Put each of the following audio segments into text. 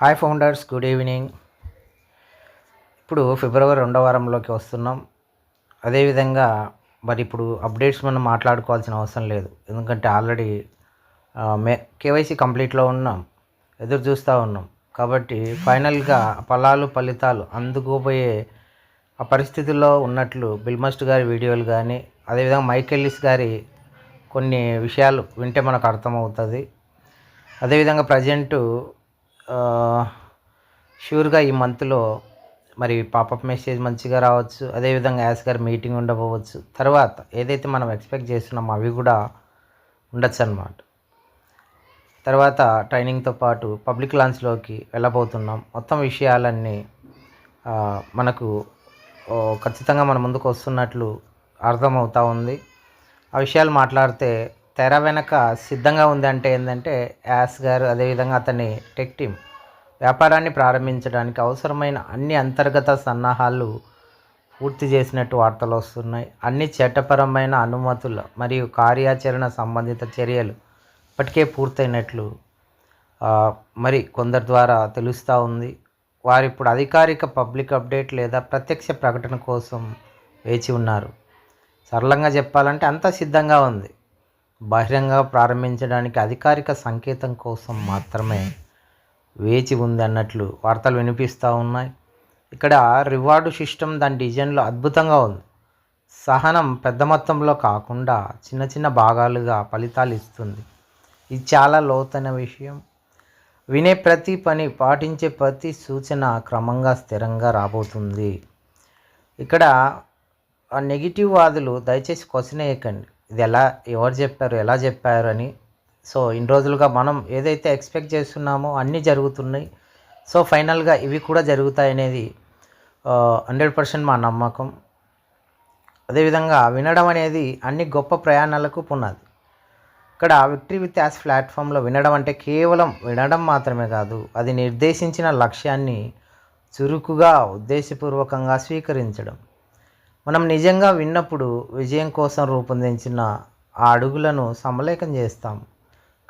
Hi founders good evening ఇప్పుడు ఫిబ్రవరి రెండో వారంలోకి వస్తున్నాం. అదేవిధంగా మరి ఇప్పుడు అప్డేట్స్ మనం మాట్లాడుకోవాల్సిన అవసరం లేదు. ఎందుకంటే ఆల్రెడీ మే కేవైసీ కంప్లీట్లో ఉన్నాం. ఎదురు చూస్తూ ఉన్నాం. కాబట్టి ఫైనల్గా ఫలాలు ఫలితాలు అందుకోబోయే ఆ పరిస్థితుల్లో ఉన్నట్లు బిల్మస్ట్ గారి వీడియోలు కానీ అదేవిధంగా మైకెల్లిస్ గారి కొన్ని విషయాలు వింటే మనకు అర్థమవుతుంది. అదేవిధంగా ప్రజెంటు ష్యూర్గా ఈ మంత్లో మరి పాపప్ మెసేజ్ మంచిగా రావచ్చు. అదేవిధంగా యాస్ గారి మీటింగ్ ఉండబోవచ్చు. తర్వాత ఏదైతే మనం ఎక్స్పెక్ట్ చేస్తున్నామో అవి కూడా ఉండొచ్చు అన్నమాట తర్వాత ట్రైనింగ్తో పాటు పబ్లిక్ లాంచ్లోకి వెళ్ళబోతున్నాం. మొత్తం విషయాలన్నీ మనకు ఖచ్చితంగా మన ముందుకు వస్తున్నట్లు అర్థమవుతూ ఉంది. ఆ విషయాలు మాట్లాడితే తెర వెనక సిద్ధంగా ఉంది అంటే ఏంటంటే యాస్ గారు అదేవిధంగా అతని టెక్ టీమ్ వ్యాపారాన్ని ప్రారంభించడానికి అవసరమైన అన్ని అంతర్గత సన్నాహాలు పూర్తి చేసినట్టు వార్తలు వస్తున్నాయి. అన్ని చట్టపరమైన అనుమతులు మరియు కార్యాచరణ సంబంధిత చర్యలు ఇప్పటికే పూర్తయినట్లు మరి కొందరి ద్వారా తెలుస్తూ ఉంది. వారు ఇప్పుడు అధికారిక పబ్లిక్ అప్డేట్ లేదా ప్రత్యక్ష ప్రకటన కోసం వేచి ఉన్నారు. సరళంగా చెప్పాలంటే అంతా సిద్ధంగా ఉంది. బహిరంగ ప్రారంభించడానికి అధికారిక సంకేతం కోసం మాత్రమే వేచి ఉంది అన్నట్లు వార్తలు వినిపిస్తూ ఉన్నాయి. ఇక్కడ రివార్డు సిస్టమ్ దాని డిజైన్లో అద్భుతంగా ఉంది. సహనం పెద్ద మొత్తంలో కాకుండా చిన్న చిన్న భాగాలుగా ఫలితాలు ఇస్తుంది. ఇది చాలా లోతైన విషయం. వినే ప్రతి పని పాటించే ప్రతి సూచన క్రమంగా స్థిరంగా రాబోతుంది. ఇక్కడ ఆ నెగిటివ్ వాదులు దయచేసి క్వశ్చన్ వేయకండి. ఇది ఎలా ఎవరు చెప్పారు ఎలా చెప్పారు అని సో ఇన్ని రోజులుగా మనం ఏదైతే ఎక్స్పెక్ట్ చేస్తున్నామో అన్నీ జరుగుతున్నాయి. సో ఫైనల్గా ఇవి కూడా జరుగుతాయనేది హండ్రెడ్ పర్సెంట్ మా నమ్మకం. అదేవిధంగా వినడం అనేది అన్ని గొప్ప ప్రయాణాలకు పునాది. ఇక్కడ విక్టరీ విత్ యాస్ ప్లాట్ఫామ్లో వినడం అంటే కేవలం వినడం మాత్రమే కాదు అది నిర్దేశించిన లక్ష్యాన్ని చురుకుగా ఉద్దేశపూర్వకంగా స్వీకరించడం. మనం నిజంగా విన్నప్పుడు విజయం కోసం రూపొందించిన ఆ అడుగులను సమలేఖం చేస్తాం.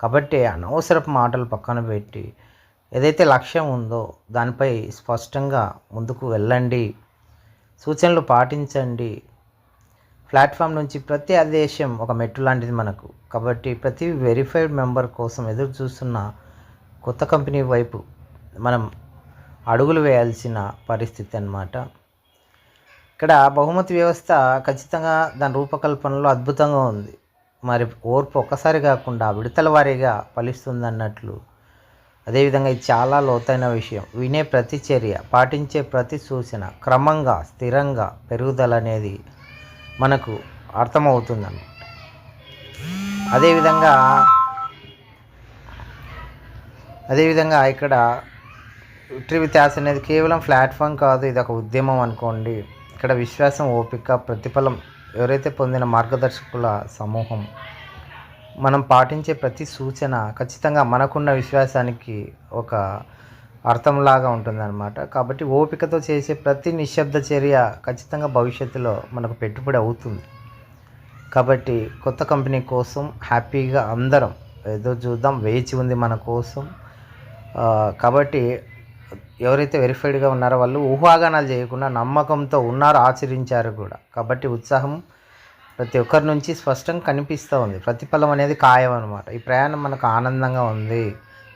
కాబట్టి అనవసరపు మాటలు పక్కన పెట్టి ఏదైతే లక్ష్యం ఉందో దానిపై స్పష్టంగా ముందుకు వెళ్ళండి. సూచనలు పాటించండి. ప్లాట్ఫామ్ నుంచి ప్రతి ఆదేశం ఒక మెట్టు లాంటిది మనకు. కాబట్టి ప్రతి వెరిఫైడ్ మెంబర్ కోసం ఎదురు చూస్తున్న కొత్త కంపెనీ వైపు మనం అడుగులు వేయాల్సిన పరిస్థితి అన్నమాట. ఇక్కడ బహుమతి వ్యవస్థ ఖచ్చితంగా దాని రూపకల్పనలో అద్భుతంగా ఉంది. మరి ఓర్పు ఒక్కసారి కాకుండా విడతల వారీగా ఫలిస్తుంది అన్నట్లు అదేవిధంగా ఇది చాలా లోతైన విషయం. వినే ప్రతి చర్య పాటించే ప్రతి సూచన క్రమంగా స్థిరంగా పెరుగుదల అనేది మనకు అర్థమవుతుందన్నమాట. అదేవిధంగా అదేవిధంగా ఇక్కడ విక్టరీ విత్యాస్ అనేది కేవలం ప్లాట్ఫామ్ కాదు ఇది ఒక ఉద్యమం అనుకోండి. ఇక్కడ విశ్వాసం ఓపిక ప్రతిఫలం ఎవరైతే పొందిన మార్గదర్శకుల సమూహం మనం పాటించే ప్రతి సూచన ఖచ్చితంగా మనకున్న విశ్వాసానికి ఒక అర్థంలాగా ఉంటుందన్నమాట. కాబట్టి ఓపికతో చేసే ప్రతి నిశ్శబ్ద చర్య ఖచ్చితంగా భవిష్యత్తులో మనకు పెట్టుబడి అవుతుంది. కాబట్టి కొత్త కంపెనీ కోసం హ్యాపీగా అందరం ఏదో చూద్దాం వేచి ఉంది మన కోసం. కాబట్టి ఎవరైతే వెరిఫైడ్గా ఉన్నారో వాళ్ళు ఊహాగానాలు చేయకుండా నమ్మకంతో ఉన్నారు ఆచరించారు కూడా. కాబట్టి ఉత్సాహం ప్రతి ఒక్కరి నుంచి స్పష్టంగా కనిపిస్తూ ఉంది. ప్రతిఫలం అనేది ఖాయం అనమాట ఈ ప్రయాణం మనకు ఆనందంగా ఉంది.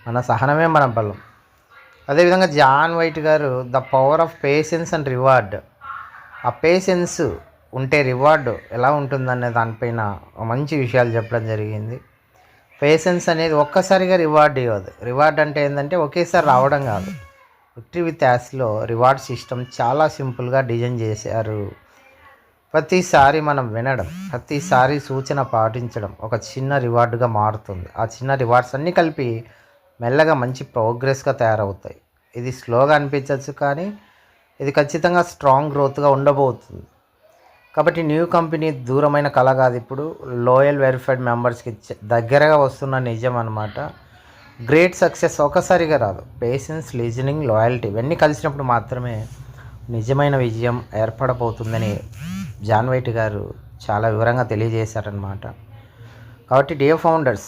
మన సహనమే మన బలం. అదేవిధంగా జాన్ వైట్ గారు the power of patience and reward. ఆ పేషెన్స్ ఉంటే రివార్డ్ ఎలా ఉంటుందనే దానిపైన మంచి విషయాలు చెప్పడం జరిగింది. పేషెన్స్ అనేది ఒక్కసారిగా రివార్డ్ ఇవ్వదు. రివార్డ్ అంటే ఏంటంటే ఒకేసారి రావడం కాదు. విక్టరీ విత్ యాస్లో రివార్డ్ సిస్టమ్ చాలా సింపుల్గా డిజైన్ చేశారు. ప్రతిసారి మనం వినడం ప్రతిసారి సూచన పాటించడం ఒక చిన్న రివార్డుగా మారుతుంది. ఆ చిన్న రివార్డ్స్ అన్నీ కలిపి మెల్లగా మంచి ప్రోగ్రెస్గా తయారవుతాయి. ఇది స్లోగా అనిపించవచ్చు కానీ ఇది ఖచ్చితంగా స్ట్రాంగ్ గ్రోత్గా ఉండబోతుంది. కాబట్టి న్యూ కంపెనీ దూరమైన కళ కాదు. ఇప్పుడు లోయల్ వెరిఫైడ్ మెంబర్స్కి దగ్గరగా వస్తున్న నిజం అనమాట గ్రేట్ సక్సెస్ ఒకసారిగా రాదు. పేషెన్స్ లీజనింగ్ లాయల్టీ ఇవన్నీ కలిసినప్పుడు మాత్రమే నిజమైన విజయం ఏర్పడబోతుందని జాన్ వైట్ గారు చాలా వివరంగా తెలియజేశారనమాట కాబట్టి డియర్ ఫౌండర్స్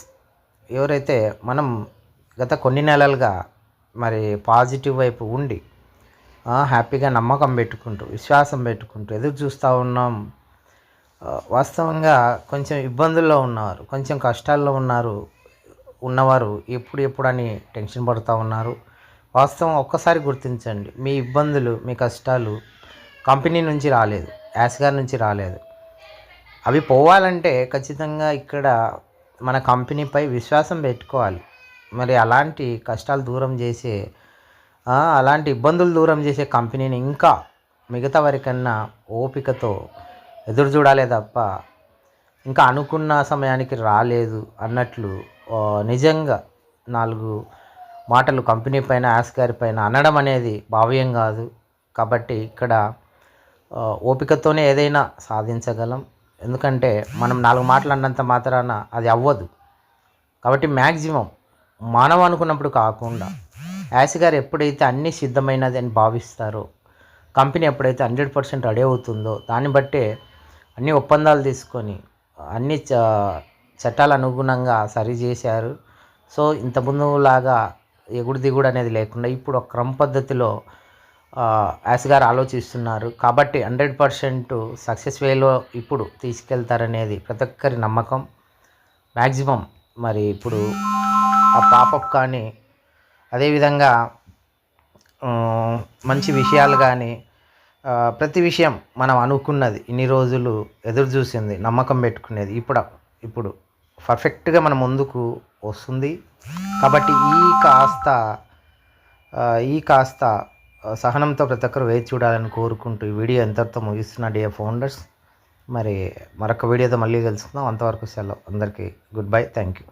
ఎవరైతే మనం గత కొన్ని నెలలుగా మరి పాజిటివ్ వైపు ఉండి హ్యాపీగా నమ్మకం పెట్టుకుంటూ విశ్వాసం పెట్టుకుంటూ ఎదురు చూస్తూ ఉన్నాం వాస్తవంగా కొంచెం ఇబ్బందుల్లో ఉన్నారు కొంచెం కష్టాల్లో ఉన్నారు ఉన్నవారు ఎప్పుడు ఎప్పుడు అని టెన్షన్ పడుతూ ఉన్నారు. వాస్తవం ఒక్కసారి గుర్తించండి. మీ ఇబ్బందులు మీ కష్టాలు కంపెనీ నుంచి రాలేదు. యాస్గార్ నుంచి రాలేదు. అవి పోవాలంటే ఖచ్చితంగా ఇక్కడ మన కంపెనీపై విశ్వాసం పెట్టుకోవాలి. మరి అలాంటి కష్టాలు దూరం చేసే అలాంటి ఇబ్బందులు దూరం చేసే కంపెనీని ఇంకా మిగతా వారికన్నా ఓపికతో ఎదురు చూడాలే తప్ప ఇంకా అనుకున్న సమయానికి రాలేదు అన్నట్లు నిజంగా నాలుగు మాటలు కంపెనీ పైన యాస్ గారి పైన అనడం అనేది భావ్యం కాదు. కాబట్టి ఇక్కడ ఓపికతోనే ఏదైనా సాధించగలం. ఎందుకంటే మనం నాలుగు మాటలు అన్నంత మాత్రాన అది అవ్వదు. కాబట్టి మ్యాక్సిమం మానవ అనుకున్నప్పుడు కాకుండా యాసి గారు ఎప్పుడైతే అన్నీ సిద్ధమైనది అని భావిస్తారో కంపెనీ ఎప్పుడైతే హండ్రెడ్ పర్సెంట్ రెడీ అవుతుందో దాన్ని బట్టే అన్ని ఒప్పందాలు తీసుకొని అన్ని చట్టాలు అనుగుణంగా సరి చేశారు సో ఇంతకుముందు లాగా ఎగుడు దిగుడు అనేది లేకుండా ఇప్పుడు ఒక క్రమ పద్ధతిలో యాస్ గారు ఆలోచిస్తున్నారు. కాబట్టి హండ్రెడ్ పర్సెంట్ సక్సెస్ వేలో ఇప్పుడు తీసుకెళ్తారనేది ప్రతి ఒక్కరి నమ్మకం. మ్యాక్సిమం మరి ఇప్పుడు ఆ పాపప్ కానీ అదేవిధంగా మంచి విషయాలు కానీ ప్రతి విషయం మనం అనుకున్నది ఇన్ని రోజులు ఎదురు చూసింది నమ్మకం పెట్టుకునేది ఇప్పుడు ఇప్పుడు. పర్ఫెక్ట్గా మన ముందుకు వస్తుంది. కాబట్టి ఈ కాస్త ఈ కాస్త సహనంతో ప్రతి ఒక్కరు వేచి చూడాలని కోరుకుంటూ ఈ వీడియో ఎంతతో ముగిస్తున్నా డియర్ ఫౌండర్స్ మరి మరొక వీడియోతో మళ్ళీ కలుసుకుందాం. అంతవరకు సెలవు. అందరికీ గుడ్ బై థ్యాంక్ యూ